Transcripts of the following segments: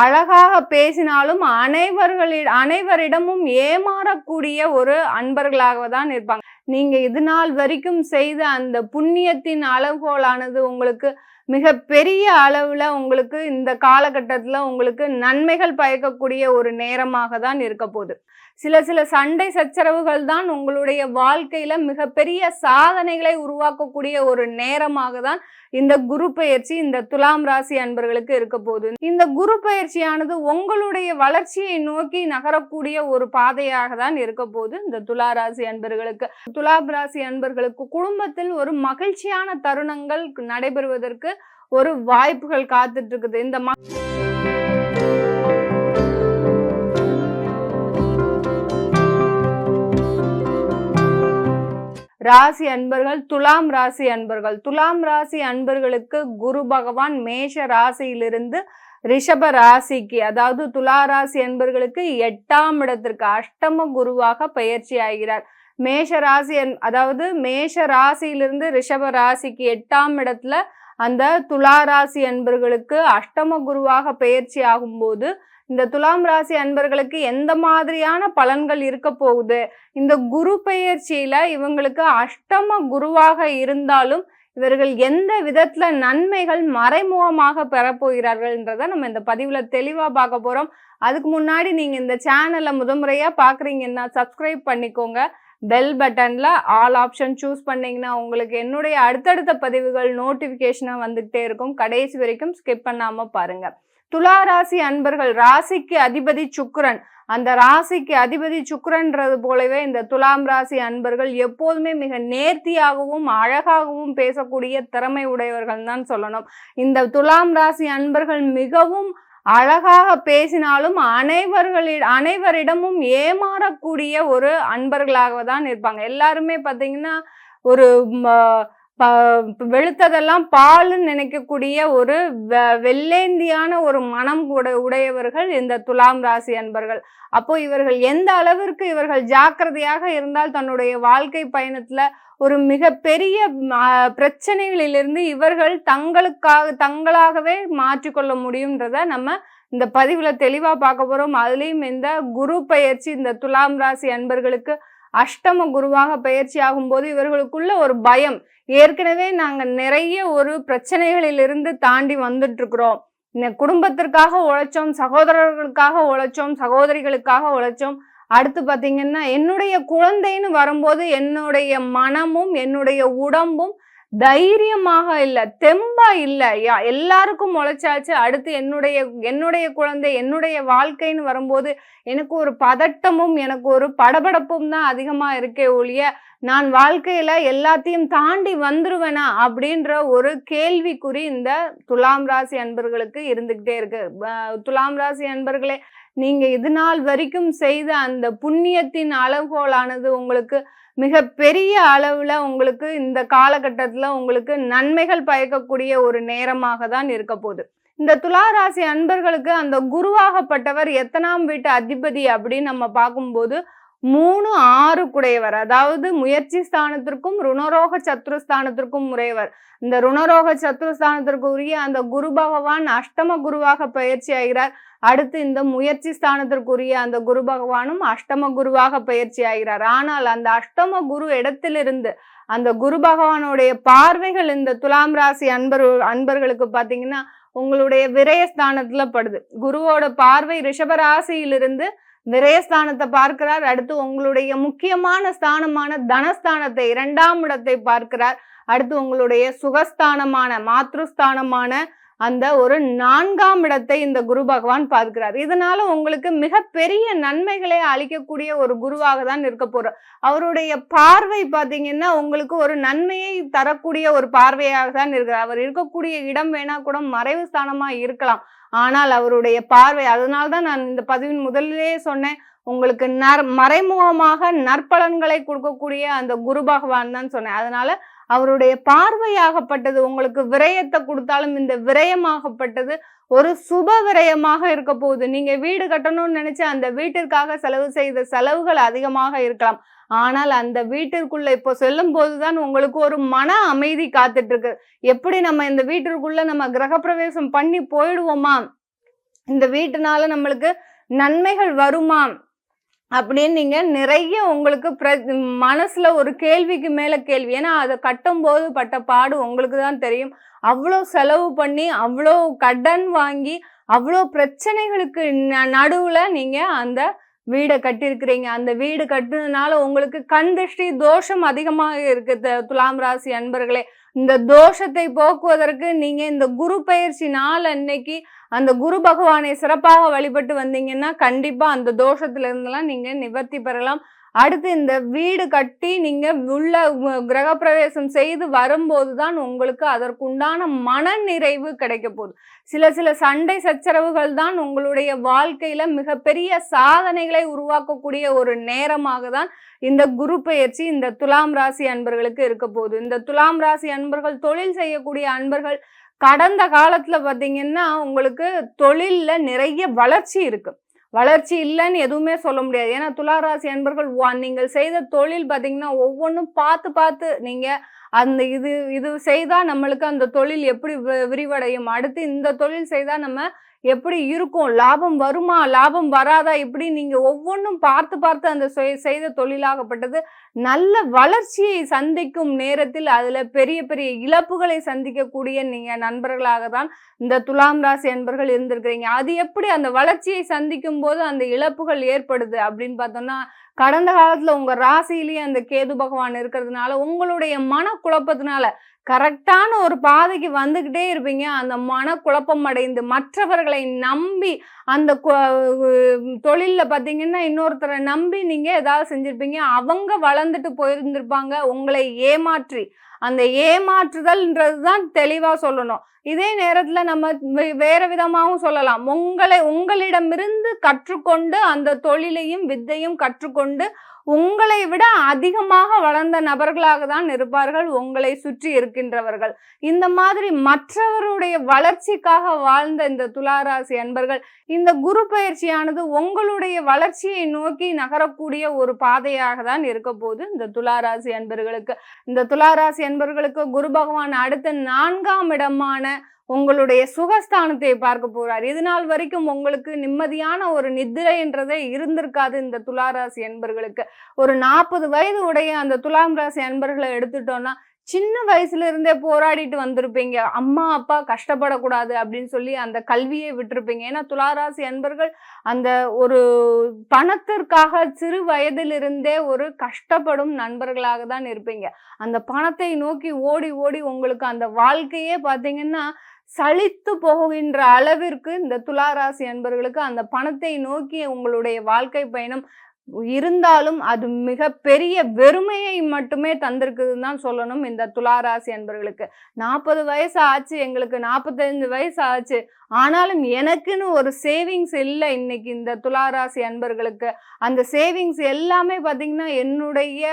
அழகாக பேசினாலும் அனைவர்களிட அனைவரிடமும் ஏமாறக்கூடிய ஒரு அன்பர்களாக தான் இருப்பாங்க. நீங்க இது நாள் வரைக்கும் செய்த அந்த புண்ணியத்தின் அளவுகோலானது உங்களுக்கு மிக பெரிய அளவுல உங்களுக்கு இந்த காலகட்டத்துல உங்களுக்கு நன்மைகள் பயக்கக்கூடிய ஒரு நேரமாக தான் இருக்க போகுது. சில சில சண்டை சச்சரவுகள் தான் உங்களுடைய வாழ்க்கையில மிகப்பெரிய சாதனைகளை உருவாக்கக்கூடிய ஒரு நேரமாக தான் இந்த குரு பயிற்சி இந்த துலாம் ராசி அன்பர்களுக்கு இருக்க போகுது. இந்த குரு பயிற்சியானது உங்களுடைய வளர்ச்சியை நோக்கி நகரக்கூடிய ஒரு பாதையாக தான் இருக்க போகுது இந்த துலா ராசி அன்பர்களுக்கு. துலாம் ராசி அன்பர்களுக்கு குடும்பத்தில் ஒரு மகிழ்ச்சியான தருணங்கள் நடைபெறுவதற்கு ஒரு வாய்ப்புகள் காத்துட்டு இருக்குது. இந்த ராசி அன்பர்கள் துலாம் ராசி அன்பர்கள். துலாம் ராசி அன்பர்களுக்கு குரு பகவான் மேஷ ராசியிலிருந்து ரிஷப ராசிக்கு அதாவது துலா ராசி அன்பர்களுக்கு எட்டாம் இடத்திற்கு அஷ்டம குருவாக பயிற்சி ஆகிறார். மேஷ ராசி அன்- அதாவது மேஷ ராசியிலிருந்து ரிஷப ராசிக்கு எட்டாம் இடத்துல அந்த துலா ராசி அன்பர்களுக்கு அஷ்டம குருவாக பயிற்சி ஆகும்போது இந்த துலாம் ராசி அன்பர்களுக்கு எந்த மாதிரியான பலன்கள் இருக்க போகுது? இந்த குரு பெயர்ச்சியில இவங்களுக்கு அஷ்டம குருவாக இருந்தாலும் இவர்கள் எந்த விதத்துல நன்மைகள் மறைமுகமாக பெறப்போகிறார்கள்ன்றதை நம்ம இந்த பதிவுல தெளிவா பார்க்க போறோம். அதுக்கு முன்னாடி நீங்க இந்த சேனலை முதன்முறையா பாக்குறீங்கன்னா சப்ஸ்கிரைப் பண்ணிக்கோங்க. பெல் பட்டனில் ஆல் ஆப்ஷன் சூஸ் பண்ணிங்கன்னா உங்களுக்கு என்னுடைய அடுத்தடுத்த பதிவுகள் நோட்டிஃபிகேஷனாக வந்துகிட்டே இருக்கும். கடைசி வரைக்கும் ஸ்கிப் பண்ணாமல் பாருங்கள் துலா ராசி அன்பர்கள் ராசிக்கு அதிபதி சுக்ரன் அந்த ராசிக்கு அதிபதி சுக்ரன்றது போலவே இந்த துலாம் ராசி அன்பர்கள் எப்போதுமே மிக நேர்த்தியாகவும் அழகாகவும் பேசக்கூடிய திறமை உடையவர்கள் தான் சொல்லணும். இந்த துலாம் ராசி அன்பர்கள் மிகவும் அழகாக பேசினாலும் அனைவர்களிட அனைவரிடமும் ஏமாறக்கூடிய ஒரு அன்பர்களாக தான் இருப்பாங்க. எல்லாருமே பார்த்தீங்கன்னா ஒரு வெளுத்ததெல்லாம் பால்னு நினைக்கக்கூடிய ஒரு வெ- வெள்ளேந்தியான ஒரு மனம் கூட உடையவர்கள் இந்த துலாம் ராசி அன்பர்கள். அப்போ இவர்கள் எந்த அளவிற்கு இவர்கள் ஜாக்கிரதையாக இருந்தால் தன்னுடைய வாழ்க்கை பயணத்துல ஒரு மிகப்பெரிய ம, பிரச்சனைகளிலிருந்து இவர்கள் தங்களுக்காக தங்களாகவே மாற்றிக்கொள்ள முடியுன்றத நம்ம இந்த பதிவுல தெளிவா பார்க்க போறோம். அதுலேயும் இந்த குரு பயிற்சி இந்த துலாம் ராசி அன்பர்களுக்கு அஷ்டம குருவாக பயிற்சி ஆகும்போது இவர்களுக்குள்ள ஒரு பயம். ஏற்கனவே நாங்கள் நிறைய ஒரு பிரச்சனைகளிலிருந்து தாண்டி வந்துட்டு இருக்கிறோம் இந்த குடும்பத்திற்காக உழைச்சோம் சகோதரர்களுக்காக உழைச்சோம் சகோதரிகளுக்காக உழைச்சோம். அடுத்து பார்த்தீங்கன்னா என்னுடைய குழந்தைன்னு வரும்போது என்னுடைய மனமும் என்னுடைய உடம்பும் தைரியமாக இல்லை தெம்பா இல்லை. யா- எல்லாருக்கும் முளைச்சாச்சு. அடுத்து என்னுடைய என்னுடைய குழந்தை என்னுடைய வாழ்க்கைன்னு வரும்போது எனக்கு ஒரு பதட்டமும் எனக்கு ஒரு படபடப்பும் தான் அதிகமாக இருக்கே ஒழிய நான் வாழ்க்கையில எல்லாத்தையும் தாண்டி வந்துருவேனா அப்படின்ற ஒரு கேள்விக்குறி இந்த துலாம் ராசி அன்பர்களுக்கு இருந்துகிட்டே இருக்கு. துலாம் ராசி அன்பர்களே நீங்க இது நாள் வரைக்கும் செய்த அந்த புண்ணியத்தின் அளவுகோலானது உங்களுக்கு மிக பெரிய அளவுல உங்களுக்கு இந்த காலகட்டத்துல உங்களுக்கு நன்மைகள் பயக்கக்கூடிய ஒரு நேரமாக தான் இருக்க போகுது. இந்த துளாராசி அன்பர்களுக்கு அந்த குருவாகப்பட்டவர் எத்தனாம் வீட்டு அதிபதி அப்படின்னு நம்ம பார்க்கும்போது மூணு ஆறு குடையவர். அதாவது முயற்சி ஸ்தானத்திற்கும் ருணரோக சத்ருஸ்தானத்திற்கும் உரையவர் இந்த ருணரோக சத்ருஸ்தானத்திற்கு உரிய அந்த குரு பகவான் அஷ்டம குருவாக பயிற்சி ஆகிறார். அடுத்து இந்த முயற்சி ஸ்தானத்திற்குரிய அந்த குரு பகவானும் அஷ்டம குருவாக பயிற்சி ஆகிறார். ஆனால் அந்த அஷ்டம குரு இடத்திலிருந்து அந்த குரு பகவானுடைய பார்வைகள் இந்த துலாம் ராசி அன்பர் அன்பர்களுக்கு பார்த்தீங்கன்னா உங்களுடைய விரயஸ்தானத்துல படுது. குருவோட பார்வை ரிஷபராசியிலிருந்து விரயஸ்தானத்தை பார்க்கிறார். அடுத்து உங்களுடைய முக்கியமான ஸ்தானமான தனஸ்தானத்தை இரண்டாம் இடத்தை பார்க்கிறார். அடுத்து உங்களுடைய சுகஸ்தானமான மாத்ருஸ்தானமான அந்த ஒரு நான்காம் இடத்தை இந்த குரு பகவான் பார்க்கிறார். இதனால உங்களுக்கு மிகப்பெரிய நன்மைகளை அளிக்கக்கூடிய ஒரு குருவாக தான் இருக்க போறோம். அவருடைய பார்வை பார்த்தீங்கன்னா உங்களுக்கு ஒரு நன்மையை தரக்கூடிய ஒரு பார்வையாக தான் இருக்கிறார். அவர் இருக்கக்கூடிய இடம் வேணா கூட மறைவு ஸ்தானமா இருக்கலாம். ஆனால் அவருடைய பார்வை அதனால தான் நான் இந்த பதிவின் முதலிலேயே சொன்னேன் உங்களுக்கு நர் மறைமுகமாக நற்பலன்களை கொடுக்கக்கூடிய அந்த குரு பகவான் தான் சொன்னேன். அதனால அவருடைய பார்வையாகப்பட்டது உங்களுக்கு விரயத்தை கொடுத்தாலும் இந்த விரயமாகப்பட்டது ஒரு சுப விரயமாக இருக்க போகுது. நீங்க வீடு கட்டணும்னு நினைச்சு அந்த வீட்டிற்காக செலவு செய்த செலவுகள் அதிகமாக இருக்கலாம். ஆனால் அந்த வீட்டிற்குள்ள இப்போ செல்லும் போதுதான் உங்களுக்கு ஒரு மன அமைதி காத்துட்டு இருக்கு எப்படி நம்ம இந்த வீட்டிற்குள்ள நம்ம கிரகப்பிரவேசம் பண்ணி போயிடுவோமா? இந்த வீட்டுனால நம்மளுக்கு நன்மைகள் வருமா? அப்படின்னு நீங்க நிறைய உங்களுக்கு பிர மனசுல ஒரு கேள்விக்கு மேல கேள்வி. ஏன்னா அதை கட்டும்போது பட்ட பாடு உங்களுக்கு தான் தெரியும். அவ்வளோ செலவு பண்ணி அவ்வளோ கடன் வாங்கி அவ்வளோ பிரச்சனைகளுக்கு ந- நீங்கள் அந்த வீடை கட்டியிருக்கிறீங்க. அந்த வீடு கட்டுனதுனால உங்களுக்கு கண் திருஷ்டி தோஷம் அதிகமாக இருக்குது துலாம் ராசி அன்பர்களே இந்த தோஷத்தை போக்குவதற்கு நீங்க இந்த குரு பயிற்சி நாள் அன்னைக்கு அந்த குரு பகவானை சிறப்பாக வழிபட்டு வந்தீங்கன்னா கண்டிப்பா அந்த தோஷத்துல இருந்தெல்லாம் நீங்க நிவர்த்தி பெறலாம். அடுத்து இந்த வீடு கட்டி நீங்க உள்ள கிரகப்பிரவேசம் செய்து வரும்போது தான் உங்களுக்கு அதற்குண்டான மன நிறைவு கிடைக்க போகுது. சில சில சண்டை சச்சரவுகள் தான் உங்களுடைய வாழ்க்கையில மிகப்பெரிய சாதனைகளை உருவாக்கக்கூடிய ஒரு நேரமாக தான் இந்த குரு பெயர்ச்சி இந்த துலாம் ராசி அன்பர்களுக்கு இருக்க போகுது. இந்த துலாம் ராசி அன்பர்கள் தொழில் செய்யக்கூடிய அன்பர்கள் கடந்த காலத்துல பாத்தீங்கன்னா உங்களுக்கு தொழில்ல நிறைய வளர்ச்சி இருக்கு. வளர்ச்சி இல்லைன்னு எதுவுமே சொல்ல முடியாது. ஏன்னா துளாராசி அன்பர்கள் நீங்கள் செய்த தொழில் பார்த்தீங்கன்னா ஒவ்வொன்றும் பார்த்து பார்த்து நீங்கள் அந்த இது இது செய்தால் நம்மளுக்கு அந்த தொழில் எப்படி வி- விரிவடையும்? அடுத்து இந்த தொழில் செய்தால் நம்ம எப்படி இருக்கும்? லாபம் வருமா? லாபம் வராதா? இப்படி நீங்கள் ஒவ்வொன்றும் பார்த்து பார்த்து அந்த செய்- செய்த தொழிலாகப்பட்டது நல்ல வளர்ச்சியை சந்திக்கும் நேரத்தில் அதில் பெரிய பெரிய இழப்புகளை சந்திக்கக்கூடிய நீங்கள் நண்பர்களாக தான் இந்த துலாம் ராசி என்பர்கள் இருந்திருக்கிறீங்க. அது எப்படி அந்த வளர்ச்சியை சந்திக்கும் போது அந்த இழப்புகள் ஏற்படுது அப்படின்னு பார்த்தோம்னா கடந்த காலத்தில் உங்கள் ராசியிலேயே அந்த கேது பகவான் இருக்கிறதுனால உங்களுடைய மன குழப்பத்தினால கரெக்டான ஒரு பாதைக்கு வந்துக்கிட்டே இருப்பீங்க. அந்த மன குழப்பம் அடைந்து மற்றவர்களை நம்பி அந்த தொழிலில் பார்த்தீங்கன்னா இன்னொருத்தரை நம்பி நீங்கள் ஏதாவது செஞ்சுருப்பீங்க. அவங்க வளர்ந்துட்டு போயிருந்திருப்பாங்க. உங்களை ஏமாற்றி அந்த ஏமாற்றுதல்ன்றது தான் தெளிவாக சொல்லணும். இதே நேரத்துல நம்ம வே- வேற விதமாகவும் சொல்லலாம். உங்களை உங்களிடமிருந்து கற்றுக்கொண்டு அந்த தொழிலையும் வித்தையும் கற்றுக்கொண்டு உங்களை விட அதிகமாக வளர்ந்த நபர்களாக தான் இருப்பார்கள் உங்களை சுற்றி இருக்கின்றவர்கள். இந்த மாதிரி மற்றவருடைய வளர்ச்சிக்காக வாழ்ந்த இந்த துளாராசி அன்பர்கள் இந்த குரு பயிற்சியானது உங்களுடைய வளர்ச்சியை நோக்கி நகரக்கூடிய ஒரு பாதையாக தான் இருக்க போது இந்த துளாராசி அன்பர்களுக்கு. இந்த துளாராசி அன்பர்களுக்கு குரு பகவான் அடுத்த நான்காம் இடமான உங்களுடைய சுகஸ்தானத்தை பார்க்க போறார். இது நாள் வரைக்கும் உங்களுக்கு நிம்மதியான ஒரு நித்திரைன்றதே இருந்திருக்காது இந்த துளாராசி அன்பர்களுக்கு. ஒரு நாற்பது வயது உடைய அந்த துலாம் ராசி அன்பர்களை எடுத்துட்டோம்னா சின்ன வயசுல இருந்தே போராடிட்டு வந்திருப்பீங்க. அம்மா அப்பா கஷ்டப்படக்கூடாது அப்படின்னு சொல்லி அந்த கல்வியை விட்டுருப்பீங்க. ஏன்னா துளாராசி அன்பர்கள் அந்த ஒரு பணத்திற்காக சிறு வயதிலிருந்தே ஒரு கஷ்டப்படும் நண்பர்களாக தான் இருப்பீங்க. அந்த பணத்தை நோக்கி ஓடி ஓடி உங்களுக்கு அந்த வாழ்க்கையே பார்த்தீங்கன்னா சலித்து போகின்ற அளவிற்கு இந்த துளாராசி அன்பர்களுக்கு அந்த பணத்தை நோக்கி உங்களுடைய வாழ்க்கை பயணம் இருந்தாலும் அது மிக பெரிய வெறுமையை மட்டுமே தந்திருக்குதுன்னு தான் சொல்லணும் இந்த துளாராசி அன்பர்களுக்கு. நாற்பது வயசு ஆச்சு எங்களுக்கு நாற்பத்தைந்து வயசு ஆச்சு. ஆனாலும் எனக்குன்னு ஒரு சேவிங்ஸ் இல்லை இன்னைக்கு இந்த துளாராசி அன்பர்களுக்கு. அந்த சேவிங்ஸ் எல்லாமே பார்த்தீங்கன்னா என்னுடைய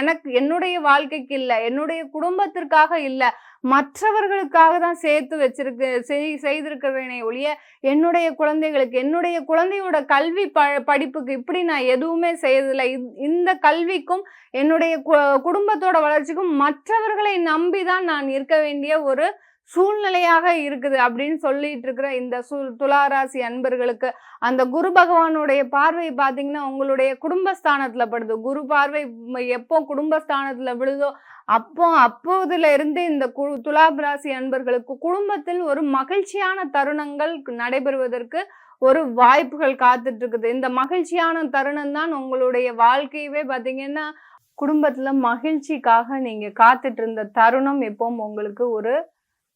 எனக்கு என்னுடைய வாழ்க்கைக்கு இல்லை என்னுடைய குடும்பத்திற்காக இல்லை. மற்றவர்களுக்காக தான் சேர்த்து வச்சிருக்கு செய்- செய்திருக்கிறேனே ஒழிய என்னுடைய குழந்தைகளுக்கு என்னுடைய குழந்தையோட கல்வி ப படிப்புக்கு இப்படி நான் எதுவுமே செய்யறதில்லை. இந்- இந்த கல்விக்கும் என்னுடைய கு- குடும்பத்தோட வளர்ச்சிக்கும் மற்றவர்களை நம்பி தான் நான் இருக்க வேண்டிய ஒரு சூழ்நிலையாக இருக்குது அப்படின்னு சொல்லிட்டு இருக்கிற இந்த சு துளாராசி அன்பர்களுக்கு அந்த குரு பகவானுடைய பார்வை பார்த்தீங்கன்னா உங்களுடைய குடும்பஸ்தானத்துல படுது. குரு பார்வை எப்போ குடும்பஸ்தானத்துல விழுதோ அப்போ அப்போதுல இருந்து இந்த கு துலாம் ராசி அன்பர்களுக்கு குடும்பத்தில் ஒரு மகிழ்ச்சியான தருணங்கள் நடைபெறுவதற்கு ஒரு வாய்ப்புகள் காத்துட்டு இருக்குது இந்த மகிழ்ச்சியான தருணம் தான் உங்களுடைய வாழ்க்கையவே பார்த்தீங்கன்னா குடும்பத்துல மகிழ்ச்சிக்காக நீங்க காத்துட்டு இருந்த தருணம். எப்பவும் உங்களுக்கு ஒரு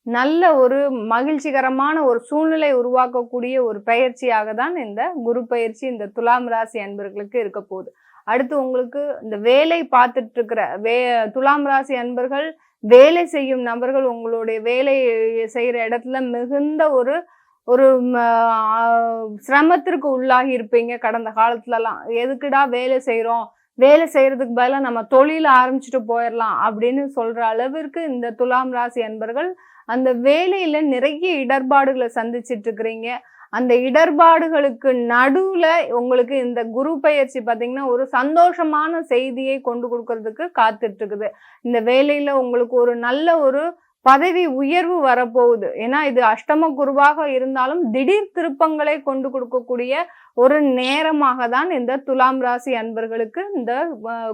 நல்ல ஒரு மகிழ்ச்சிகரமான ஒரு சூழ்நிலை உருவாக்கக்கூடிய ஒரு பயிற்சியாக தான் இந்த குரு பயிற்சி இந்த துலாம் ராசி அன்பர்களுக்கு இருக்க போகுது. அடுத்து உங்களுக்கு இந்த வேலை பார்த்துட்டு இருக்கிற வே துலாம் ராசி அன்பர்கள் வேலை செய்யும் நபர்கள் உங்களுடைய வேலை செய்கிற இடத்துல மிகுந்த ஒரு ஒரு சிரமத்திற்கு உள்ளாகி இருப்பீங்க கடந்த காலத்துலலாம். எதுக்குடா வேலை செய்கிறோம் வேலை செய்கிறதுக்கு பதிலாக நம்ம தொழில் ஆரம்பிச்சுட்டு போயிடலாம் அப்படின்னு சொல்கிற அளவிற்கு இந்த துலாம் ராசி அன்பர்கள் அந்த வேலையில் நிறைய இடர்பாடுகளை சந்திச்சிட்டு இருக்கிறீங்க அந்த இடர்பாடுகளுக்கு நடுவில் உங்களுக்கு இந்த குரு பயிற்சி பார்த்தீங்கன்னா ஒரு சந்தோஷமான செய்தியை கொண்டு கொடுக்கறதுக்கு காத்துட்ருக்குது. இந்த வேலையில் உங்களுக்கு ஒரு நல்ல ஒரு பதவி உயர்வு வரப்போகுது. ஏன்னா இது அஷ்டம குருவாக இருந்தாலும் திடீர் திருப்பங்களை கொண்டு கொடுக்கக்கூடிய ஒரு நேரமாக தான் இந்த துலாம் ராசி அன்பர்களுக்கு இந்த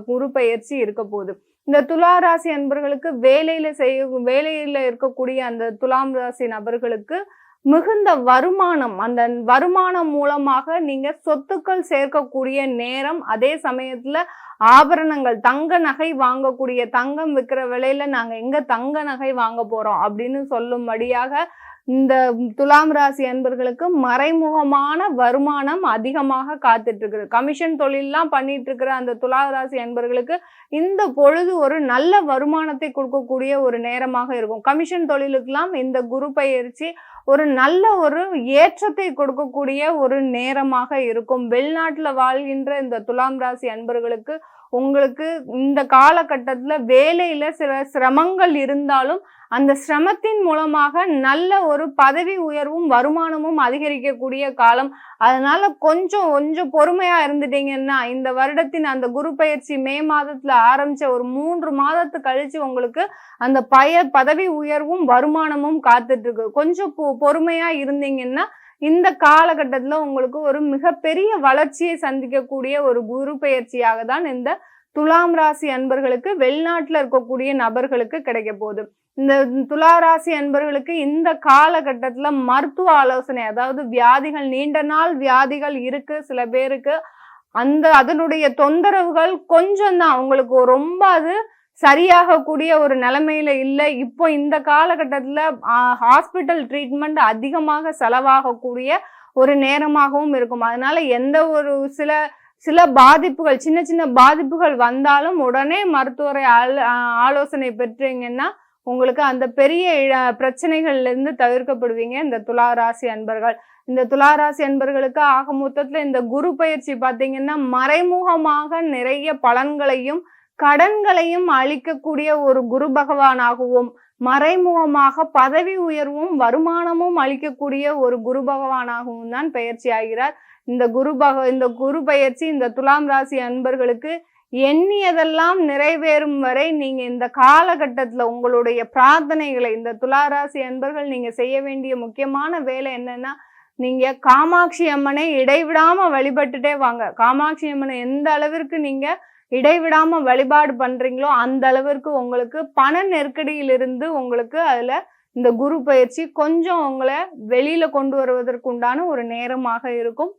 குரு பயிற்சி இருக்க போகுது. இந்த துலா ராசி அன்பர்களுக்கு வேலையில செய்ய வேலையில இருக்கக்கூடிய அந்த துலாம் ராசி நபர்களுக்கு மிகுந்த வருமானம் அந்த வருமானம் மூலமாக நீங்க சொத்துக்கள் சேர்க்கக்கூடிய நேரம் அதே சமயத்துல ஆபரணங்கள் தங்க நகை வாங்கக்கூடிய தங்கம் விற்கிற விலையில நாங்க எங்க தங்க நகை வாங்க போறோம் அப்படின்னு சொல்லும்படியாக இந்த துலாம் ராசி அன்பர்களுக்கு மறைமுகமான வருமானம் அதிகமாக காத்துட்டு இருக்குது கமிஷன் தொழிலெலாம் பண்ணிட்டு இருக்கிற அந்த துலா ராசி அன்பர்களுக்கு இந்த பொழுது ஒரு நல்ல வருமானத்தை கொடுக்கக்கூடிய ஒரு நேரமாக இருக்கும். கமிஷன் தொழிலுக்கெல்லாம் இந்த குரு பயிற்சி ஒரு நல்ல ஒரு ஏற்றத்தை கொடுக்கக்கூடிய ஒரு நேரமாக இருக்கும். வெளிநாட்டில் வாழ்கின்ற இந்த துலாம் ராசி அன்பர்களுக்கு உங்களுக்கு இந்த காலகட்டத்தில் வேலையில் சில சிரமங்கள் இருந்தாலும் அந்த சிரமத்தின் மூலமாக நல்ல ஒரு பதவி உயர்வும் வருமானமும் அதிகரிக்கக்கூடிய காலம். அதனால கொஞ்சம் கொஞ்சம் பொறுமையா இருந்துட்டீங்கன்னா இந்த வருடத்தின் அந்த குரு பயிற்சி மே மாதத்துல ஆரம்பிச்ச ஒரு மூன்று மாதத்து கழிச்சு உங்களுக்கு அந்த பய பதவி உயர்வும் வருமானமும் காத்துட்டு இருக்கு. கொஞ்சம் பொ- பொறுமையா இருந்தீங்கன்னா இந்த காலகட்டத்தில் உங்களுக்கு ஒரு மிகப்பெரிய வளர்ச்சியை சந்திக்கக்கூடிய ஒரு குரு பயிற்சியாக தான் இந்த துலாம் ராசி அன்பர்களுக்கு வெளிநாட்டில் இருக்கக்கூடிய நபர்களுக்கு கிடைக்க போகுது. இந்த துலா ராசி அன்பர்களுக்கு இந்த காலகட்டத்தில் மருத்துவ ஆலோசனை அதாவது வியாதிகள் நீண்ட நாள் வியாதிகள் இருக்கு சில பேருக்கு. அந்த அதனுடைய தொந்தரவுகள் கொஞ்சம் தான் உங்களுக்கு ரொம்ப அது சரியாகக்கூடிய ஒரு நிலைமையில இல்லை. இப்போ இந்த காலகட்டத்தில் ஹாஸ்பிட்டல் ட்ரீட்மெண்ட் அதிகமாக செலவாகக்கூடிய ஒரு நேரமாகவும் இருக்கும். அதனால எந்த ஒரு சில சில பாதிப்புகள் சின்ன சின்ன பாதிப்புகள் வந்தாலும் உடனே மருத்துவரை ஆல- ஆலோசனை பெற்றீங்கன்னா உங்களுக்கு அந்த பெரிய பிரச்சனைகள்ல இருந்து தவிர்க்கப்படுவீங்க. இந்த துளாராசி அன்பர்கள். இந்த துளாராசி அன்பர்களுக்கு ஆக மொத்தத்துல இந்த குரு பயிற்சி பார்த்தீங்கன்னா மறைமுகமாக நிறைய பலன்களையும் கடன்களையும் அளிக்கக்கூடிய ஒரு குரு பகவானாகவும் மறைமுகமாக பதவி உயர்வும் வருமானமும் அளிக்கக்கூடிய ஒரு குரு பகவானாகவும் தான் பயிற்சி ஆகிறார். இந்த குரு பக இந்த குரு பயிற்சி இந்த துலாம் ராசி அன்பர்களுக்கு எண்ணியதெல்லாம் நிறைவேறும் வரை நீங்க இந்த காலகட்டத்துல உங்களுடைய பிரார்த்தனைகளை இந்த துலா ராசி அன்பர்கள் நீங்க செய்ய வேண்டிய முக்கியமான வேலை என்னன்னா நீங்க காமாட்சி அம்மனை இடைவிடாம வழிபட்டுட்டே வாங்க. காமாட்சி அம்மனை எந்த அளவிற்கு நீங்க இடைவிடாம வழிபாடு பண்றீங்களோ அந்த அளவிற்கு உங்களுக்கு பண நெருக்கடியிலிருந்து உங்களுக்கு அதுல இந்த குரு பயிற்சி கொஞ்சம் உங்களை வெளியில கொண்டு வருவதற்கு உண்டான ஒரு நேரமாக இருக்கும்.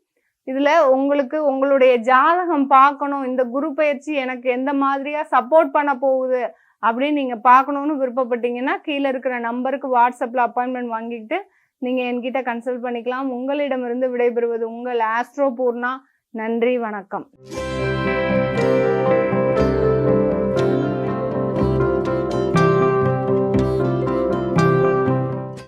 இதுல உங்களுக்கு உங்களுடைய ஜாதகம் பார்க்கணும். இந்த குரு பயிற்சி எனக்கு எந்த மாதிரியா சப்போர்ட் பண்ண போகுது அப்படின்னு நீங்க பார்க்கணும்னு விருப்பப்பட்டீங்கன்னா கீழே இருக்கிற நம்பருக்கு வாட்ஸ்அப்ல அப்பாயின்மெண்ட் வாங்கிட்டு நீங்க என்கிட்ட கன்சல்ட் பண்ணிக்கலாம். உங்களிடமிருந்து விடைபெறுவது உங்கள் ஆஸ்ட்ரோ பூர்ணா நன்றி வணக்கம்.